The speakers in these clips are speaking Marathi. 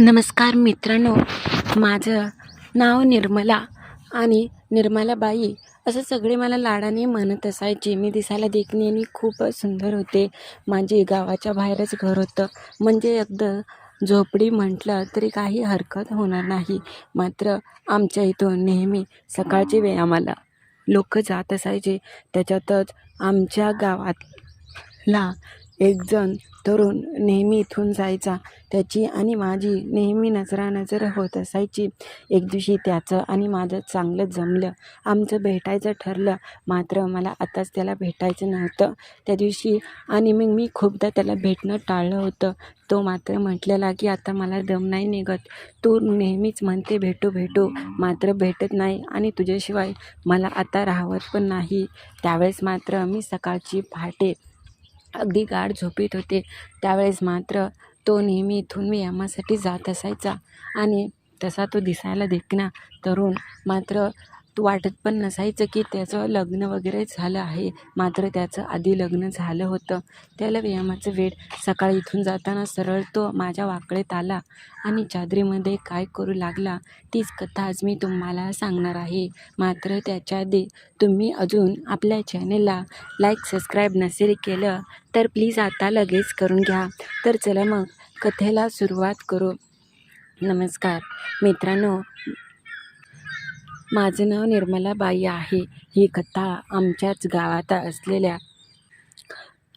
नमस्कार मित्रांनो. माझं नाव निर्मला आणि निर्मलाबाई असं सगळे मला लाडाने म्हणत असायचे मी दिसायला देखणे आणि खूपच सुंदर होते. माझे गावाच्या बाहेरच घर होतं. म्हणजे एकदा झोपडी म्हटलं तरी काही हरकत होणार नाही. मात्र आमच्या इथून नेहमी सकाळचे व्यायामाला लोक जात असायचे. त्याच्यातच आमच्या गावातला एकजण तरुण नेहमी इथून जायचा. त्याची आणि माझी नेहमी नजरानजर होत असायची. एक दिवशी त्याचं आणि माझं चांगलं जमलं. आमचं भेटायचं ठरलं. मात्र मला आताच त्याला भेटायचं नव्हतं. त्या दिवशी आणि मग मी खूपदा त्याला भेटणं टाळलं होतं. तो मात्र म्हटलेला की आता मला दम नाही निघत. तू नेहमीच म्हणते भेटू भेटू. मात्र भेटत नाही आणि तुझ्याशिवाय मला आता राहवत पण नाही. त्यावेळेस मात्र मी सकाळची पहाटे अगदी गाढ झोपेत होते. त्यावेळेस मात्र तो नेहमी इथून व्यायामासाठी जात असायचा. आणि तसा तो दिसायला देखणा तरुण मात्र वाटत पण नसायचं की त्याचं लग्न वगैरे झालं आहे. मात्र त्याचं आधी लग्न झालं होतं. त्याला व्यायामाचं वेळ सकाळी इथून जाताना सरळ तो माझ्या वाकडेत आला. आणि चादरीमध्ये काय करू लागला? तीच कथा आज मी तुम्हाला सांगणार आहे. मात्र त्याच्या आधी तुम्ही अजून आपल्या चॅनेलला लाईक सबस्क्राईब नसेल केलं तर प्लीज आता लगेच करून घ्या. तर चला मग कथेला सुरुवात करू. नमस्कार. मित्रांनो माझं नाव निर्मलाबाई आहे. ही कथा आमच्याच गावात असलेल्या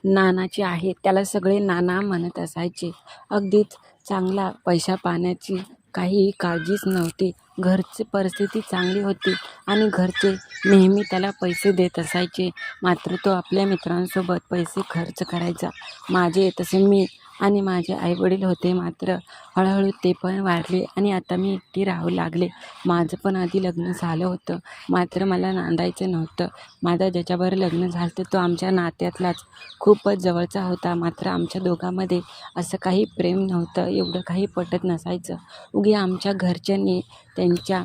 नानाची आहे. त्याला सगळे नाना म्हणत असायचे. अगदीच चांगला पैसा पाण्याची काही काळजीच नव्हती. घरची परिस्थिती चांगली होती आणि घरचे नेहमी त्याला पैसे देत असायचे. मात्र तो आपल्या मित्रांसोबत पैसे खर्च करायचा. माझे तसे मी आणि माझे आईवडील होते मात्र हळूहळू ते पण वाढले आणि आता मी एकटी राहू लागले. माझं पण आधी लग्न झालं होतं. मात्र मला नांदायचं नव्हतं. माझं ज्याच्याबरोबर लग्न झालं तर तो आमच्या नात्यातलाच. खूपच जवळचा होता. मात्र आमच्या दोघांमध्ये असं काही प्रेम नव्हतं. एवढं काही पटत नसायचं. उगी आमच्या घरच्यांनी त्यांच्या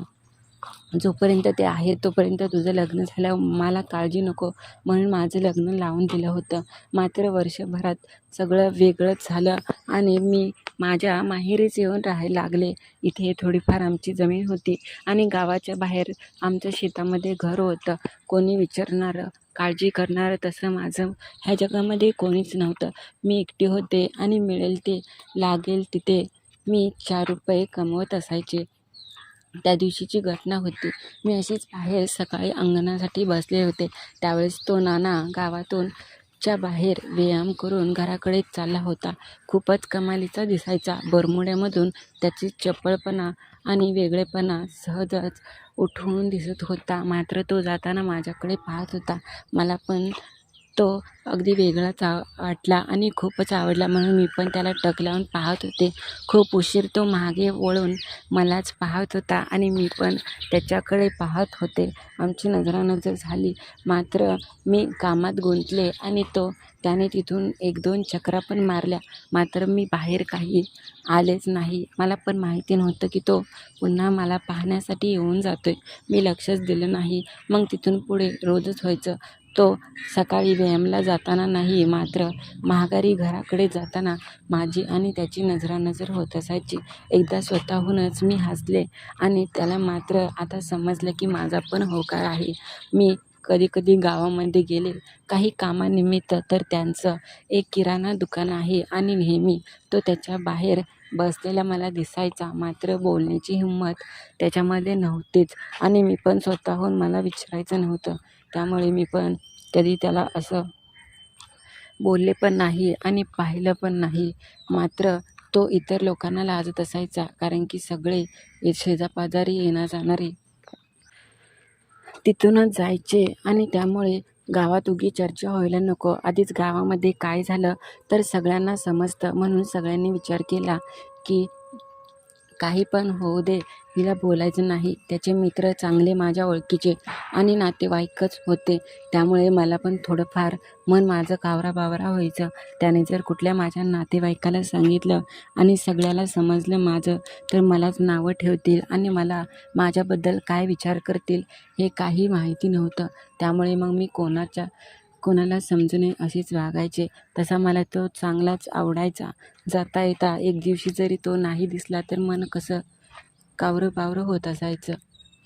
जोपर्यंत ते आहे तोपर्यंत तुझं लग्न झालं मला काळजी नको म्हणून माझं लग्न लावून दिलं होतं. मात्र वर्षभरात सगळं वेगळंच झालं आणि मी माझ्या माहेरीच येऊन राहायला लागले. इथे थोडीफार आमची जमीन होती आणि गावाच्या बाहेर आमच्या शेतामध्ये घर होतं. कोणी विचारणारं काळजी करणारं तसं माझं ह्या जगामध्ये कोणीच नव्हतं. मी एकटी होते आणि मिळेल ते लागेल तिथे. मी चार रुपये कमवत असायचे. त्या दिवशीची घटना होती. मी अशीच बाहेर सकाळी अंगणासाठी बसले होते. त्यावेळेस तो नाना गावातून च्या बाहेर व्यायाम करून घराकडे चालला होता. खूपच कमालीचा दिसायचा. बरमुड्यामधून त्याची चपळपणा आणि वेगळेपणा सहजच उठून दिसत होता. मात्र तो जाताना माझ्याकडे पाहत होता. मला पण तो अगदी वेगळाच आ वाटला आणि खूपच आवडला. म्हणून मी पण त्याला टक लावून पाहत होते. खूप उशीर तो मागे वळून मलाच पाहत होता आणि मी पण त्याच्याकडे पाहत होते. आमची नजरानजर झाली. मात्र मी कामात गुंतले आणि तो त्याने तिथून एक दोन चक्रा पण मारल्या. मात्र मी बाहेर काही आलेच नाही. मला पण माहिती नव्हतं की तो पुन्हा मला पाहण्यासाठी येऊन जातो आहे मी लक्षच दिलं नाही. मग तिथून पुढे रोजच व्हायचं. तो सकाळी व्यायामला जाताना नाही मात्र महागारी घराकडे जाताना माझी आणि त्याची नजरानजर होत असायची. एकदा स्वतःहूनच मी हसले आणि त्याला मात्र आता समजलं की माझा पण होकार आहे. मी कधी कधी गावामध्ये गेले काही कामानिमित्त तर त्यांचं एक किराणा दुकान आहे आणि नेहमी तो त्याच्या बाहेर बसलेला मला दिसायचा. मात्र बोलण्याची हिंमत त्याच्यामध्ये नव्हतीच आणि मी पण स्वतःहून मला विचारायचं नव्हतं. त्यामुळे मी पण कधी त्याला असं बोलले पण नाही आणि पाहिलं पण नाही. मात्र तो इतर लोकांना लाजत असायचा कारण की सगळे शेजापाजारी येणार जाणारे. तिथूनच जायचे आणि त्यामुळे गावात उगी चर्चा व्हायला नको. आधीच गावामध्ये काय झालं तर सगळ्यांना समजतं. म्हणून सगळ्यांनी विचार केला की काही पण होऊ दे हिला बोलायचं नाही. त्याचे मित्र चांगले माझ्या ओळखीचे आणि नातेवाईकच होते. त्यामुळे मला पण थोडंफार मन माझं कावरा बावरा व्हायचं. त्याने जर कुठल्या माझ्या नातेवाईकाला सांगितलं आणि सगळ्याला समजलं माझं तर मलाच नावं ठेवतील आणि मला माझ्याबद्दल काय विचार करतील हे काही माहिती नव्हतं. त्यामुळे मग मी कोणाच्या कोणाला समजू नये असेच वागायचे तसा मला तो चांगलाच आवडायचा. जाता येता एक दिवशी जरी तो नाही दिसला तर मन कसं कावरं बावरं होत असायचं.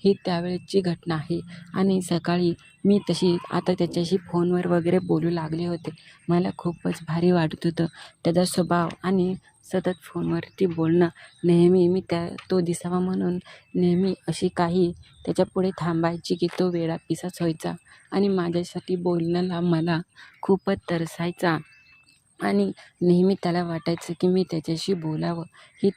ही त्यावेळेची घटना आहे. आणि सकाळी मी तशी आता त्याच्याशी फोनवर वगैरे बोलू लागले होते. मला खूपच भारी वाटत होतं. त्याचा स्वभाव आणि सतत फोनवरती बोलणं. नेहमी मी त्या तो दिसावा म्हणून नेहमी अशी काही त्याच्यापुढे थांबायची की तो वेळा पिसाच व्हायचा. आणि माझ्यासाठी बोलण्याला मला खूपच तरसायचा. आणि नेहमी त्याला वाटायचं की मी त्याच्याशी बोलावं. ही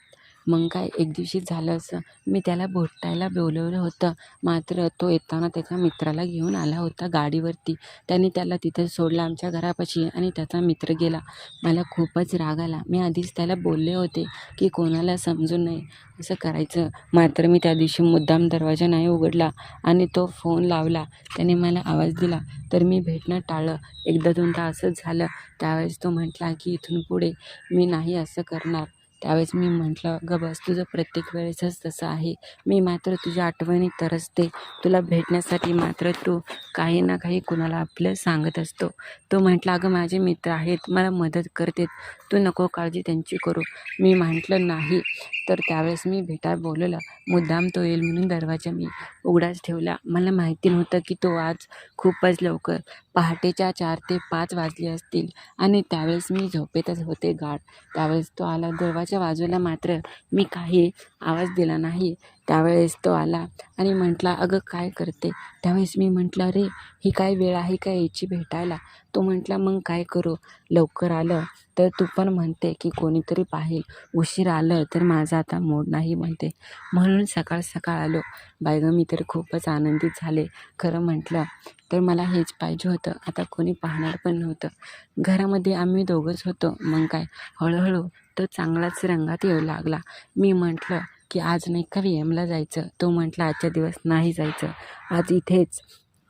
मग काय एक दिवशी झालं असं. मी त्याला भेटायला बोलवलं होतं. मात्र तो येताना त्याच्या मित्राला घेऊन आला होता गाडीवरती. त्याने त्याला तिथं सोडलं आमच्या घरापाशी आणि त्याचा मित्र गेला. मला खूपच राग आला. मी आधीच त्याला बोलले होते की कोणाला समजून नये असं करायचं. मात्र मी त्या दिवशी मुद्दाम दरवाजा नाही उघडला आणि तो फोन लावला. त्याने मला आवाज दिला. तर मी भेटणं टाळलं. एकदा दोनदा असंच झालं. त्यावेळेस तो म्हटला की इथून पुढे मी नाही असं करणार. त्यावेळेस मी म्हटलं ग बस तुझं प्रत्येक वेळेसच तसं आहे. मी मात्र तुझ्या आठवणी तरसते. तुला भेटण्यासाठी मात्र तू काही ना काही कुणाला आपलं सांगत असतो. तो म्हटला अगं माझे मित्र आहेत. मला मदत करतेत. तू नको काळजी त्यांची करू. मी म्हटलं नाही. तर त्यावेळेस मी भेटायला बोलवलं. मुद्दाम तो येईल म्हणून दरवाजा मी उघडाच ठेवला. मला माहिती नव्हतं की तो आज खूपच लवकर पहाटेच्या चार ते पाच वाजले असतील आणि त्यावेळेस मी झोपेतच होते गाढ. त्यावेळेस तो आला दरवाजा बाजूला मात्र मी काही आवाज दिला नाही. त्यावेळेस तो आला आणि म्हटला अगं काय करते? त्यावेळेस मी म्हटलं अरे ही काय वेळ आहे का याची भेटायला? तो म्हटला मग काय करू? लवकर आलं तर तू पण म्हणते की कोणीतरी पाहिल. उशीर आलं तर माझा आता मूड नाही म्हणते. म्हणून सकाळ सकाळ आलो. बाय गं मी तर खूपच आनंदित झाले. खरं म्हटलं तर मला हेच पाहिजे होतं. आता कोणी पाहणार पण नव्हतं. घरामध्ये आम्ही दोघंच होतो. मग काय? हळूहळू तो चांगलाच रंगात येऊ लागला. मी म्हटलं की आज नाही का व्यायामला जायचं. तो म्हटला आजच्या दिवस नाही जायचं. आज इथेच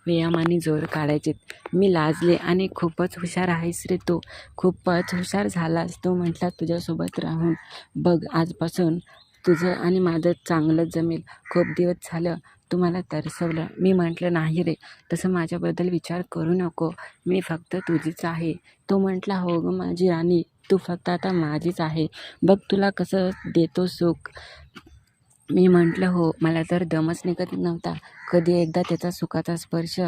व्यायामाने जोर काढायचे. मी लाजले आणि खूपच हुशार आहेस रे तू. खूपच हुशार झालास. तो म्हटला तुझ्यासोबत राहून बघ आजपासून तुझं आणि माझं चांगलं जमेल. खूप दिवस झालं तुम्हाला तरसवलं. मी म्हटलं नाही रे तसं माझ्याबद्दल विचार करू नको. मी फक्त तुझीच आहे. तो म्हटला हो गं माझी राणी. तू फक्त आता माझीच आहे. बघ तुला कसं देतो सुख. मी म्हटलं हो मला तर दमच निघत नव्हता. कधी एकदा त्याचा सुखाचा स्पर्श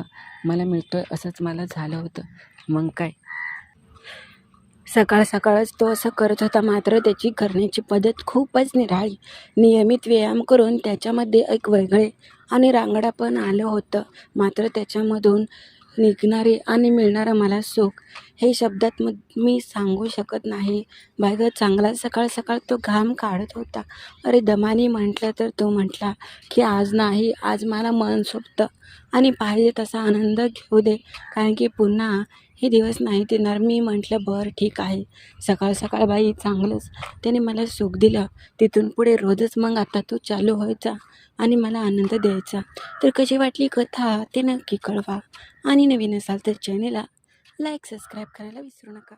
मला मिळतोय असंच मला झालं होतं. मग काय? सकाळ सकाळच तो असं करत होता मात्र त्याची करण्याची पद्धत खूपच निराळी. नियमित व्यायाम करून त्याच्यामध्ये एक वेगळे आणि रांगडा पण आलं होतं. मात्र त्याच्यामधून निघणारे आणि मिळणारं मला सुख. हे शब्दात म मी सांगू शकत नाही. बाय चांगला सकाळ सकाळ तो घाम काढत होता. अरे दमाने म्हटलं तर तो म्हटला की आज नाही आज मला मन सोबतं आणि पाहिजे तसा आनंद घेऊ दे. कारण की पुन्हा हे दिवस नाही देणार. मी म्हटलं बरं ठीक आहे. सकाळ सकाळ बाई चांगलंच. त्याने मला सुख दिलं. तिथून पुढे रोजच मग आता तो चालू व्हायचा आणि मला आनंद द्यायचा. तर कशी वाटली कथा? ते नक्की कळवा. आणि नवीन असाल तर चॅनेलला लाईक सबस्क्राईब करायला विसरू नका.